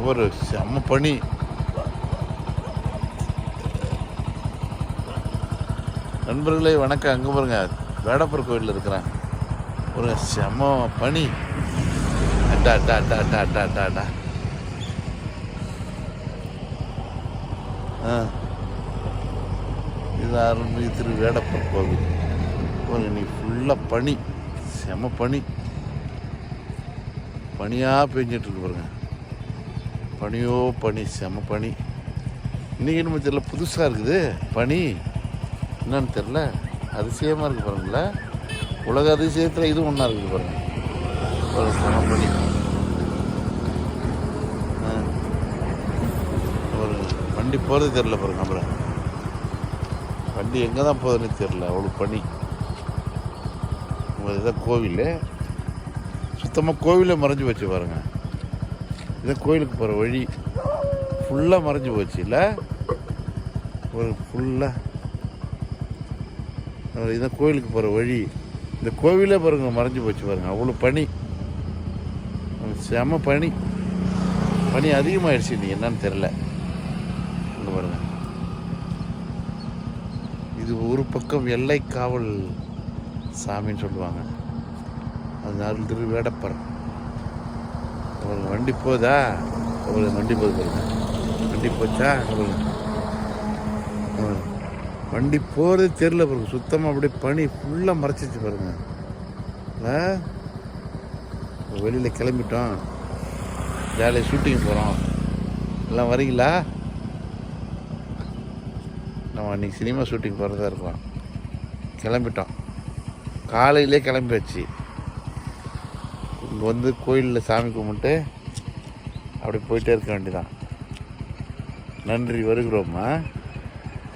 ஒரு செம்ம பனி. நண்பர்களே வணக்கம். அங்கே பாருங்க வேடப்பர் கோயிலில் இருக்கிறேன் ஒரு செம்ம பனி. அட்டா அட்டா அட்டா அட்டா அட்டா அட்டா அட்டா ஆ. இது அருள்மிகு திரு வேடப்பர் கோவில். ஒரு இன்னைக்கு ஃபுல்லாக பனி. செம பனி. பனியாக பெஞ்சிட்ருக்கு பாருங்க. பனியோ பனி செம பனி. இன்னைக்கு நம்ம தெரியல புதுசாக இருக்குது. பனி. என்னன்னு தெரில அதிசயமாக இருக்குது பாருங்கள. உலக அதிசயத்தில் இதுவும் ஒன்றா இருக்குது பாருங்கள் செம பனி. ஆ. ஒரு வண்டி போகிறது தெரில பாருங்க அப்புறம் வண்டி எங்கே தான் போகுதுன்னு தெரில அவ்வளோ பனி. உங்கள் இதான் கோவில். சுத்தமாக கோவிலே மறைஞ்சு போச்சு பாருங்க. இதான் கோயிலுக்கு போகிற வழி ஃபுல்லாக மறைஞ்சு போச்சு. இல்லை? ஒரு ஃபுல்லாக இதான் கோயிலுக்கு போகிற வழி இந்த கோவிலே பாருங்க மறைஞ்சு போச்சு பாருங்க. அவ்வளோ பனி. செம பனி. பனி அதிகமாகிடுச்சு இன்னைக்கு என்னன்னு தெரில இந்த பாருங்க. இது ஒரு பக்கம் எல்லை காவல் சாமின்னு சொல்லுவாங்க. அது திரு வேடப்பர் உங்களுக்கு வண்டி போதா? உங்களுக்கு வண்டி போகுது பாருங்க. வண்டி போச்சா? உங்களுக்கு வண்டி போகிறது தெரில பாருங்க. சுத்தமாக அப்படியே பனி ஃபுல்லாக மறைச்சிச்சு பாருங்க. வெளியில் கிளம்பிட்டோம். ஜாலியாக ஷூட்டிங் போகிறோம் எல்லாம் வரீங்களா? நம்ம அன்றைக்கி சினிமா ஷூட்டிங் போகிறதா இருக்கோம். கிளம்பிட்டோம். காலையிலே கிளம்பியாச்சு. இங்கே வந்து கோயிலில் சாமி கும்பிட்டு அப்படி போயிட்டே இருக்க வேண்டியதான் நன்றி வருகிறோம்மா